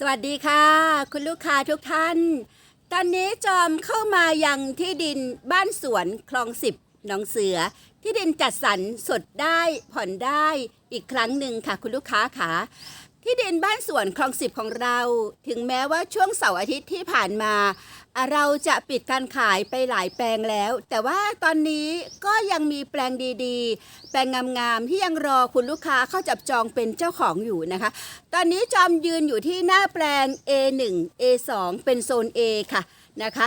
สวัสดีค่ะ คุณลูกค้าทุกท่าน ตอนนี้จอมเข้ามายังที่ดินบ้านสวนคลองสิบหนองเสือ ที่ดินจัดสรรสดได้ผ่อนได้อีกครั้งหนึ่งค่ะ คุณลูกค้าค่ะที่ดินบ้านสวนคลองสิบของเรา ถึงแม้ว่าช่วงเสาร์อาทิตย์ที่ผ่านมา เราจะปิดการขายไปหลายแปลงแล้ว แต่ว่าตอนนี้ก็ยังมีแปลงดีๆ แปลงงามๆที่ยังรอคุณลูกค้าเข้าจับจองเป็นเจ้าของอยู่นะคะ ตอนนี้จอมยืนอยู่ที่หน้าแปลง A1 A2 เป็นโซน A ค่ะนะคะ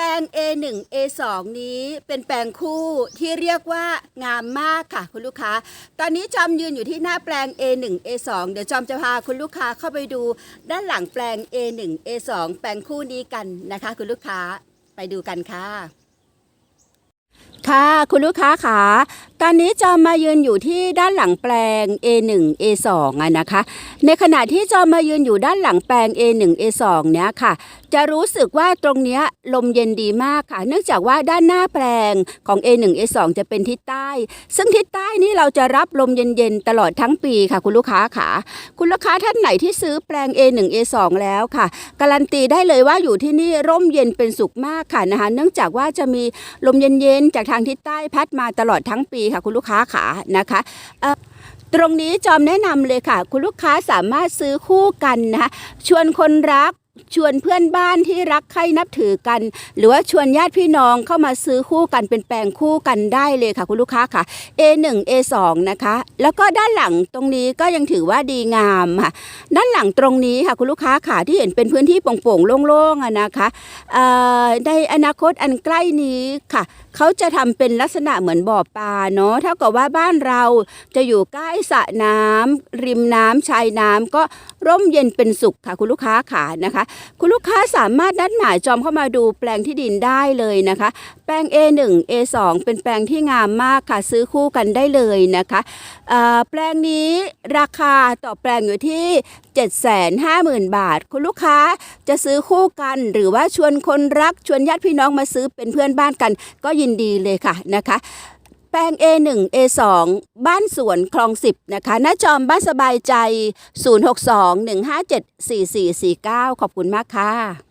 แปลง A1 A2 นี้เป็นแปลงคู่ที่เรียกว่างามมากค่ะคุณลูกค้า ตอนนี้จอมยืนอยู่ที่หน้าแปลง A1 A2 เดี๋ยวจอมจะพาคุณลูกค้าเข้าไปดูด้านหลังแปลง A1 A2 แปลงคู่นี้กันนะคะ คุณลูกค้าไปดูกันค่ะค่ะคุณลูกค้าขาตอนนี้จอมมายืนอยู่ที่ด้านหลังแปลง A1 A2 อะนะคะ ในขณะที่จอมมายืนอยู่ด้านหลังแปลง A1 A2 เนี้ยค่ะ จะรู้สึกว่าตรงเนี้ยลมเย็นดีมากค่ะ เนื่องจากว่าด้านหน้าแปลงของ A1 A2 จะเป็นทิศใต้ ซึ่งทิศใต้นี่เราจะรับลมเย็นๆตลอดทั้งปีค่ะ คุณลูกค้าค่ะ คุณลูกค้าท่านไหนที่ซื้อแปลง A1 A2 แล้วค่ะ การันตีได้เลยว่าอยู่ที่นี่ร่มเย็นเป็นสุขมากค่ะนะคะ เนื่องจากว่าจะมีลมเย็นๆจากทางทิศใต้พัดมาตลอดทั้งปีค่ะคุณลูกค้าขานะคะตรงนี้จอมแนะนำเลยค่ะ คุณลูกค้าสามารถซื้อคู่กันนะคะชวนคนรัก ชวนเพื่อนบ้านที่รักใคร่นับถือกัน หรือว่าชวนญาติพี่น้องเข้ามาซื้อคู่กันเป็นแปลงคู่กันได้เลยค่ะคุณลูกค้าค่ะ A1 A2 นะคะ แล้วก็ด้านหลังตรงนี้ก็ยังถือว่าดีงามค่ะ ด้านหลังตรงนี้ค่ะคุณลูกค้าค่ะที่เห็นเป็นพื้นที่โปร่งๆโล่งๆนะคะในอนาคตอันใกล้นี้ค่ะเขาจะทำเป็นลักษณะเหมือนบ่อปลาเนาะเท่ากับว่าบ้านเราจะอยู่ใกล้สระน้ำริมน้ำชายน้ำก็ร่มเย็นเป็นสุขค่ะคุณลูกค้าค่ะนะคะ คุณลูกค้าสามารถนัดหมายจอมเข้ามาดูแปลงที่ดินได้เลยนะคะ แปลง A1 A2 เป็นแปลงที่งามมากค่ะซื้อคู่กันได้เลยนะคะแปลงนี้ราคาต่อแปลงอยู่ที่ 750,000 บาท คุณลูกค้าจะซื้อคู่กันหรือว่าชวนคนรักชวนญาติพี่น้องมาซื้อเป็นเพื่อนบ้านกัน ก็ยินดีเลยค่ะนะคะ แปลง A1 A2 บ้านสวนคลอง 10 นะคะหน้าจอมบ้านสบายใจ 062 157 4449 ขอบคุณมากค่ะ